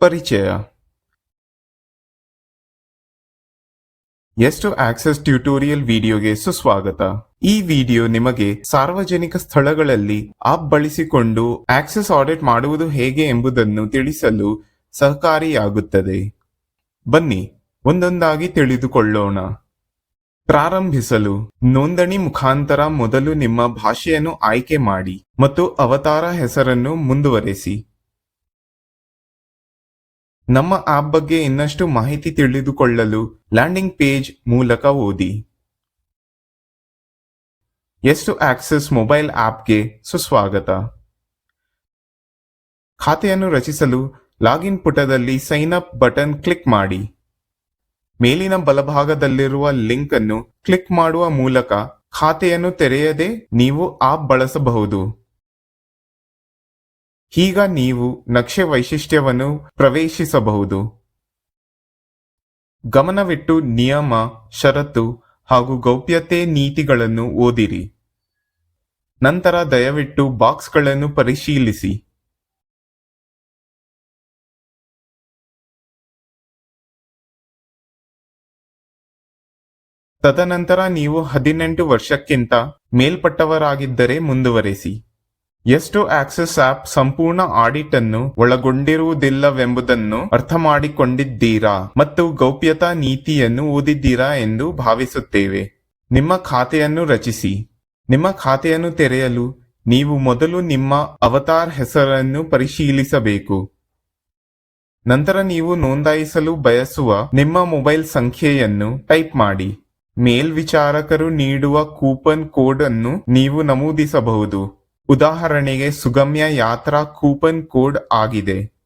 ಪರಿಚಯ. ಎಷ್ಟು access tutorial ವಿಡಿಯೋಗೆ ಸುಸ್ವಾಗತ. ಈ ವಿಡಿಯೋ ನಿಮಗೆ ಸಾರ್ವಜನಿಕ ಸ್ಥಳಗಳಲ್ಲಿ ಆಪ್ ಬಳಸಿಕೊಂಡು ಆಕ್ಸೆಸ್ ಆಡಿಟ್ ಮಾಡುವುದು ಹೇಗೆ ಎಂಬುದನ್ನು ತಿಳಿಸಲು ಸಹಕಾರಿಯಾಗುತ್ತದೆ. ಬನ್ನಿ, ಒಂದೊಂದಾಗಿ ತಿಳಿದುಕೊಳ್ಳೋಣ. ಪ್ರಾರಂಭಿಸಲು. ನೋಂದಣಿ ಮುಖಾಂತರ ಮೊದಲು ನಿಮ್ಮ ಭಾಷೆಯನ್ನು ಆಯ್ಕೆ ಮಾಡಿ ಮತ್ತು ಅವತಾರ ಹೆಸರನ್ನು ಮುಂದುವರೆಸಿ. ನಮ್ಮ ಆಪ್ ಬಗ್ಗೆ ಇನ್ನಷ್ಟು ಮಾಹಿತಿ ತಿಳಿದುಕೊಳ್ಳಲು ಲ್ಯಾಂಡಿಂಗ್ ಪೇಜ್ ಮೂಲಕ ಓದಿ. ಎಷ್ಟು ಆಕ್ಸೆಸ್ ಮೊಬೈಲ್ ಆಪ್ಗೆ ಸುಸ್ವಾಗತ. ಖಾತೆಯನ್ನು ರಚಿಸಲು ಲಾಗಿನ್ ಪುಟದಲ್ಲಿ ಸೈನ್ ಅಪ್ ಬಟನ್ ಕ್ಲಿಕ್ ಮಾಡಿ. ಮೇಲಿನ ಬಲಭಾಗದಲ್ಲಿರುವ ಲಿಂಕ್ ಅನ್ನು ಕ್ಲಿಕ್ ಮಾಡುವ ಮೂಲಕ ಖಾತೆಯನ್ನು ತೆರೆಯದೆ ನೀವು ಆಪ್ ಬಳಸಬಹುದು. ಈಗ ನೀವು ನಕ್ಷೆ ವೈಶಿಷ್ಟ್ಯವನ್ನು ಪ್ರವೇಶಿಸಬಹುದು. ಗಮನವಿಟ್ಟು ನಿಯಮ, ಷರತ್ತು ಹಾಗೂ ಗೌಪ್ಯತೆ ನೀತಿಗಳನ್ನು ಓದಿರಿ. ನಂತರ ದಯವಿಟ್ಟು ಬಾಕ್ಸ್ಗಳನ್ನು ಪರಿಶೀಲಿಸಿ. ತದನಂತರ ನೀವು ಹದಿನೆಂಟು ವರ್ಷಕ್ಕಿಂತ ಮೇಲ್ಪಟ್ಟವರಾಗಿದ್ದರೆ ಮುಂದುವರೆಸಿ. ಎಷ್ಟು ಆಕ್ಸೆಸ್ ಆಪ್ ಸಂಪೂರ್ಣ ಆಡಿಟ್ ಅನ್ನು ಒಳಗೊಂಡಿರುವುದಿಲ್ಲವೆಂಬುದನ್ನು ಅರ್ಥ ಮಾಡಿಕೊಂಡಿದ್ದೀರಾ ಮತ್ತು ಗೌಪ್ಯತಾ ನೀತಿಯನ್ನು ಓದಿದ್ದೀರಾ ಎಂದು ಭಾವಿಸುತ್ತೇವೆ. ನಿಮ್ಮ ಖಾತೆಯನ್ನು ರಚಿಸಿ. ನಿಮ್ಮ ಖಾತೆಯನ್ನು ತೆರೆಯಲು ನೀವು ಮೊದಲು ನಿಮ್ಮ ಅವತಾರ್ ಹೆಸರನ್ನು ಪರಿಶೀಲಿಸಬೇಕು. ನಂತರ ನೀವು ನೋಂದಾಯಿಸಲು ಬಯಸುವ ನಿಮ್ಮ ಮೊಬೈಲ್ ಸಂಖ್ಯೆಯನ್ನು ಟೈಪ್ ಮಾಡಿ. ಮೇಲ್ವಿಚಾರಕರು ನೀಡುವ ಕೂಪನ್ ಕೋಡ್ ಅನ್ನು ನೀವು ನಮೂದಿಸಬಹುದು. ಉದಾಹರಣೆಗೆ ಸುಗಮ್ಯ ಯಾತ್ರಾ ಕೂಪನ್ ಕೋಡ್ ಆಗಿದೆ.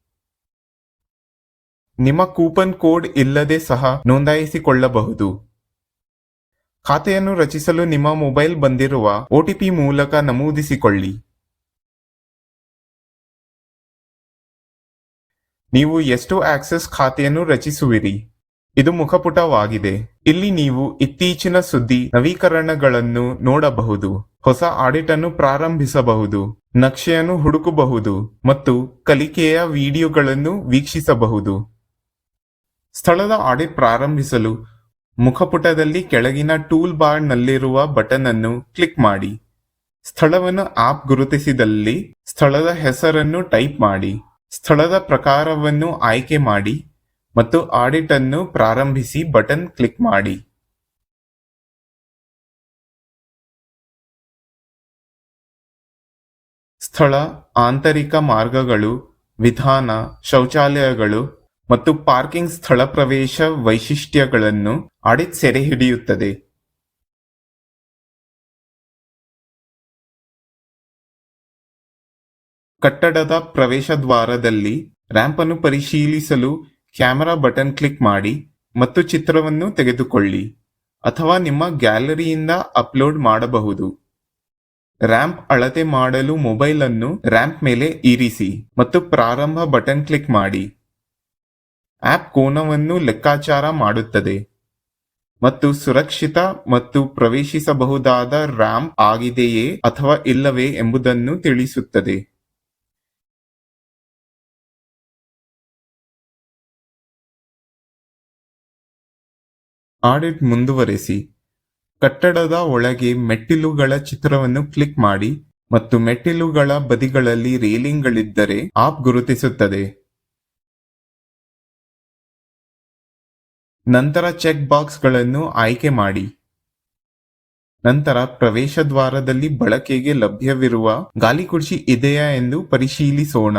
ನಿಮ್ಮ ಕೂಪನ್ ಕೋಡ್ ಇಲ್ಲದೆ ಸಹ ನೋಂದಾಯಿಸಿಕೊಳ್ಳಬಹುದು. ಖಾತೆಯನ್ನು ರಚಿಸಲು ನಿಮ್ಮ ಮೊಬೈಲ್ ಬಂದಿರುವ ಒಟಿಪಿ ಮೂಲಕ ನಮೂದಿಸಿಕೊಳ್ಳಿ. ನೀವು ಎಷ್ಟು ಆಕ್ಸೆಸ್ ಖಾತೆಯನ್ನು ರಚಿಸುವಿರಿ? ಇದು ಮುಖಪುಟವಾಗಿದೆ. ಇಲ್ಲಿ ನೀವು ಇತ್ತೀಚಿನ ಸುದ್ದಿ ನವೀಕರಣಗಳನ್ನು ನೋಡಬಹುದು. ಹೊಸ ಆಡಿಟ್ ಅನ್ನು ಪ್ರಾರಂಭಿಸಬಹುದು. ನಕ್ಷೆಯನ್ನು ಹುಡುಕಬಹುದು ಮತ್ತು ಕಲಿಕೆಯ ವಿಡಿಯೋಗಳನ್ನು ವೀಕ್ಷಿಸಬಹುದು. ಸ್ಥಳದ ಆಡಿಟ್ ಪ್ರಾರಂಭಿಸಲು ಮುಖಪುಟದಲ್ಲಿ ಕೆಳಗಿನ ಟೂಲ್ ಬಾರ್ನಲ್ಲಿರುವ ಬಟನ್ ಅನ್ನು ಕ್ಲಿಕ್ ಮಾಡಿ. ಸ್ಥಳವನ್ನು ಆಪ್ ಗುರುತಿಸಿದಲ್ಲಿ ಸ್ಥಳದ ಹೆಸರನ್ನು ಟೈಪ್ ಮಾಡಿ. ಸ್ಥಳದ ಪ್ರಕಾರವನ್ನು ಆಯ್ಕೆ ಮಾಡಿ. ಮತ್ತು ಆಡಿಟ್ ಅನ್ನು ಪ್ರಾರಂಭಿಸಿ ಬಟನ್ ಕ್ಲಿಕ್ ಮಾಡಿ. ಸ್ಥಳ, ಆಂತರಿಕ ಮಾರ್ಗಗಳು, ವಿಧಾನ, ಶೌಚಾಲಯಗಳು ಮತ್ತು ಪಾರ್ಕಿಂಗ್ ಸ್ಥಳ ಪ್ರವೇಶ ವೈಶಿಷ್ಟ್ಯಗಳನ್ನು ಆಡಿಟ್ ಸೆರೆ ಹಿಡಿಯುತ್ತದೆ. ಕಟ್ಟಡದ ಪ್ರವೇಶ ದ್ವಾರದಲ್ಲಿ ರ್ಯಾಂಪ್ ಅನ್ನು ಪರಿಶೀಲಿಸಲು ಕ್ಯಾಮೆರಾ ಬಟನ್ ಕ್ಲಿಕ್ ಮಾಡಿ ಮತ್ತು ಚಿತ್ರವನ್ನು ತೆಗೆದುಕೊಳ್ಳಿ ಅಥವಾ ನಿಮ್ಮ ಗ್ಯಾಲರಿಯಿಂದ ಅಪ್ಲೋಡ್ ಮಾಡಬಹುದು. ರ್ಯಾಂಪ್ ಅಳತೆ ಮಾಡಲು ಮೊಬೈಲ್ ಅನ್ನು ರ್ಯಾಂಪ್ ಮೇಲೆ ಇರಿಸಿ ಮತ್ತು ಪ್ರಾರಂಭ ಬಟನ್ ಕ್ಲಿಕ್ ಮಾಡಿ. ಆಪ್ ಕೋನವನ್ನು ಲೆಕ್ಕಾಚಾರ ಮಾಡುತ್ತದೆ ಮತ್ತು ಸುರಕ್ಷಿತ ಮತ್ತು ಪ್ರವೇಶಿಸಬಹುದಾದ ರ್ಯಾಂಪ್ ಆಗಿದೆಯೇ ಅಥವಾ ಇಲ್ಲವೇ ಎಂಬುದನ್ನು ತಿಳಿಸುತ್ತದೆ. ಆಡಿಟ್ ಮುಂದುವರೆಸಿ, ಕಟ್ಟಡದ ಒಳಗೆ ಮೆಟ್ಟಿಲುಗಳ ಚಿತ್ರವನ್ನು ಕ್ಲಿಕ್ ಮಾಡಿ ಮತ್ತು ಮೆಟ್ಟಿಲುಗಳ ಬದಿಗಳಲ್ಲಿ ರೇಲಿಂಗ್ಗಳಿದ್ದರೆ ಆಪ್ ಗುರುತಿಸುತ್ತದೆ. ನಂತರ ಚೆಕ್ ಬಾಕ್ಸ್ಗಳನ್ನು ಆಯ್ಕೆ ಮಾಡಿ. ನಂತರ ಪ್ರವೇಶ ದ್ವಾರದಲ್ಲಿ ಬಳಕೆಗೆ ಲಭ್ಯವಿರುವ ಗಾಲಿ ಕುರ್ಚಿ ಇದೆಯಾ ಎಂದು ಪರಿಶೀಲಿಸೋಣ.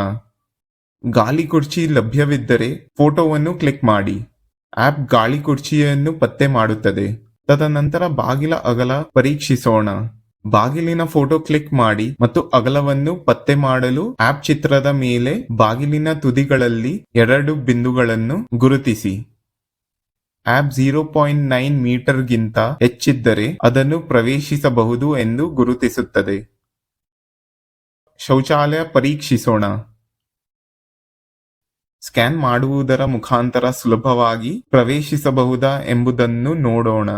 ಗಾಲಿ ಕುರ್ಚಿ ಲಭ್ಯವಿದ್ದರೆ ಫೋಟೋವನ್ನು ಕ್ಲಿಕ್ ಮಾಡಿ. ಆಪ್ ಗಾಳಿ ಕುರ್ಚಿಯನ್ನು ಪತ್ತೆ ಮಾಡುತ್ತದೆ. ತದನಂತರ ಬಾಗಿಲ ಅಗಲ ಪರೀಕ್ಷಿಸೋಣ. ಬಾಗಿಲಿನ ಫೋಟೋ ಕ್ಲಿಕ್ ಮಾಡಿ ಮತ್ತು ಅಗಲವನ್ನು ಪತ್ತೆ ಮಾಡಲು ಆಪ್ ಚಿತ್ರದ ಮೇಲೆ ಬಾಗಿಲಿನ ತುದಿಗಳಲ್ಲಿ ಎರಡು ಬಿಂದುಗಳನ್ನು ಗುರುತಿಸಿ. ಆಪ್ ಜೀರೋ ಪಾಯಿಂಟ್ ನೈನ್ ಮೀಟರ್ಗಿಂತ ಹೆಚ್ಚಿದ್ದರೆ ಅದನ್ನು ಪ್ರವೇಶಿಸಬಹುದು ಎಂದು ಗುರುತಿಸುತ್ತದೆ. ಶೌಚಾಲಯ ಪರೀಕ್ಷಿಸೋಣ. ಸ್ಕ್ಯಾನ್ ಮಾಡುವುದರ ಮುಖಾಂತರ ಸುಲಭವಾಗಿ ಪ್ರವೇಶಿಸಬಹುದಾ ಎಂಬುದನ್ನು ನೋಡೋಣ.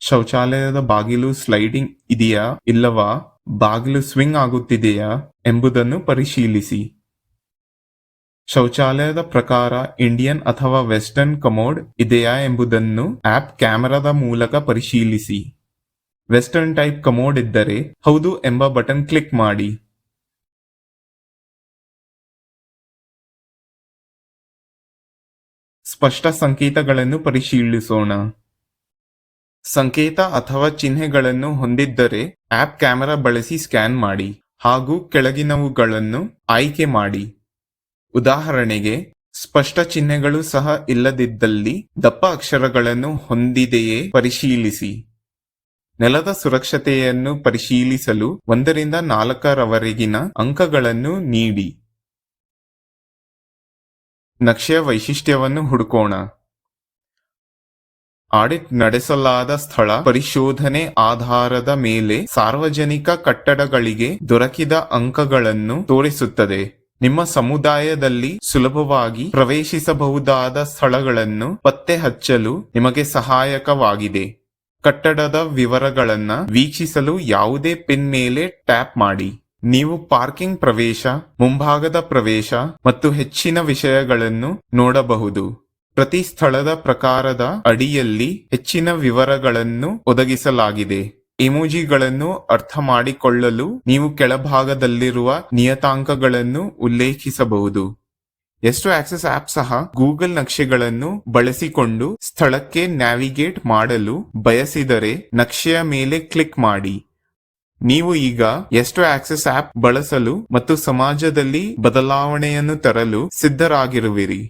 ಶೌಚಾಲಯದ ಬಾಗಿಲು ಸ್ಲೈಡಿಂಗ್ ಇದೆಯಾ ಇಲ್ಲವಾ? ಬಾಗಿಲು ಸ್ವಿಂಗ್ ಆಗುತ್ತಿದೆಯಾ ಎಂಬುದನ್ನು ಪರಿಶೀಲಿಸಿ. ಶೌಚಾಲಯದ ಪ್ರಕಾರ ಇಂಡಿಯನ್ ಅಥವಾ ವೆಸ್ಟರ್ನ್ ಕಮೋಡ್ ಇದೆಯಾ ಎಂಬುದನ್ನು ಆಪ್ ಕ್ಯಾಮೆರಾದ ಮೂಲಕ ಪರಿಶೀಲಿಸಿ. ವೆಸ್ಟರ್ನ್ ಟೈಪ್ ಕಮೋಡ್ ಇದ್ದರೆ ಹೌದು ಎಂಬ ಬಟನ್ ಕ್ಲಿಕ್ ಮಾಡಿ. ಸ್ಪಷ್ಟ ಸಂಕೇತಗಳನ್ನು ಪರಿಶೀಲಿಸೋಣ. ಸಂಕೇತ ಅಥವಾ ಚಿಹ್ನೆಗಳನ್ನು ಹೊಂದಿದ್ದರೆ ಆಪ್ ಕ್ಯಾಮೆರಾ ಬಳಸಿ ಸ್ಕ್ಯಾನ್ ಮಾಡಿ ಹಾಗೂ ಕೆಳಗಿನವುಗಳನ್ನು ಆಯ್ಕೆ ಮಾಡಿ. ಉದಾಹರಣೆಗೆ, ಸ್ಪಷ್ಟ ಚಿಹ್ನೆಗಳು ಸಹ ಇಲ್ಲದಿದ್ದಲ್ಲಿ ದಪ್ಪ ಅಕ್ಷರಗಳನ್ನು ಹೊಂದಿದೆಯೇ ಪರಿಶೀಲಿಸಿ. ನೆಲದ ಸುರಕ್ಷತೆಯನ್ನು ಪರಿಶೀಲಿಸಲು ಒಂದರಿಂದ ನಾಲ್ಕರವರೆಗಿನ ಅಂಕಗಳನ್ನು ನೀಡಿ. ನಕ್ಷೆಯ ವೈಶಿಷ್ಟ್ಯವನ್ನು ಹುಡುಕೋಣ. ಆಡಿಟ್ ನಡೆಸಲಾದ ಸ್ಥಳ ಪರಿಶೋಧನೆ ಆಧಾರದ ಮೇಲೆ ಸಾರ್ವಜನಿಕ ಕಟ್ಟಡಗಳಿಗೆ ದೊರಕಿದ ಅಂಕಗಳನ್ನು ತೋರಿಸುತ್ತದೆ. ನಿಮ್ಮ ಸಮುದಾಯದಲ್ಲಿ ಸುಲಭವಾಗಿ ಪ್ರವೇಶಿಸಬಹುದಾದ ಸ್ಥಳಗಳನ್ನು ಪತ್ತೆ ಹಚ್ಚಲು ನಿಮಗೆ ಸಹಾಯಕವಾಗಿದೆ. ಕಟ್ಟಡದ ವಿವರಗಳನ್ನು ವೀಕ್ಷಿಸಲು ಯಾವುದೇ ಪಿನ್ ಮೇಲೆ ಟ್ಯಾಪ್ ಮಾಡಿ. ನೀವು ಪಾರ್ಕಿಂಗ್ ಪ್ರವೇಶ, ಮುಂಭಾಗದ ಪ್ರವೇಶ ಮತ್ತು ಹೆಚ್ಚಿನ ವಿಷಯಗಳನ್ನು ನೋಡಬಹುದು. ಪ್ರತಿ ಸ್ಥಳದ ಪ್ರಕಾರದ ಅಡಿಯಲ್ಲಿ ಹೆಚ್ಚಿನ ವಿವರಗಳನ್ನು ಒದಗಿಸಲಾಗಿದೆ. ಇಮೋಜಿಗಳನ್ನು ಅರ್ಥ ಮಾಡಿಕೊಳ್ಳಲು ನೀವು ಕೆಳಭಾಗದಲ್ಲಿರುವ ನಿಯತಾಂಕಗಳನ್ನು ಉಲ್ಲೇಖಿಸಬಹುದು. ಎಷ್ಟು ಆಕ್ಸೆಸ್ ಆಪ್ ಸಹ ಗೂಗಲ್ ನಕ್ಷೆಗಳನ್ನು ಬಳಸಿಕೊಂಡು ಸ್ಥಳಕ್ಕೆ ನ್ಯಾವಿಗೇಟ್ ಮಾಡಲು ಬಯಸಿದರೆ ನಕ್ಷೆಯ ಮೇಲೆ ಕ್ಲಿಕ್ ಮಾಡಿ. ನೀವು ಈಗ ಎಷ್ಟು ಆಕ್ಸೆಸ್ ಆಪ್ ಬಳಸಲು ಮತ್ತು ಸಮಾಜದಲ್ಲಿ ಬದಲಾವಣೆಯನ್ನು ತರಲು ಸಿದ್ಧರಾಗಿರುವಿರಿ.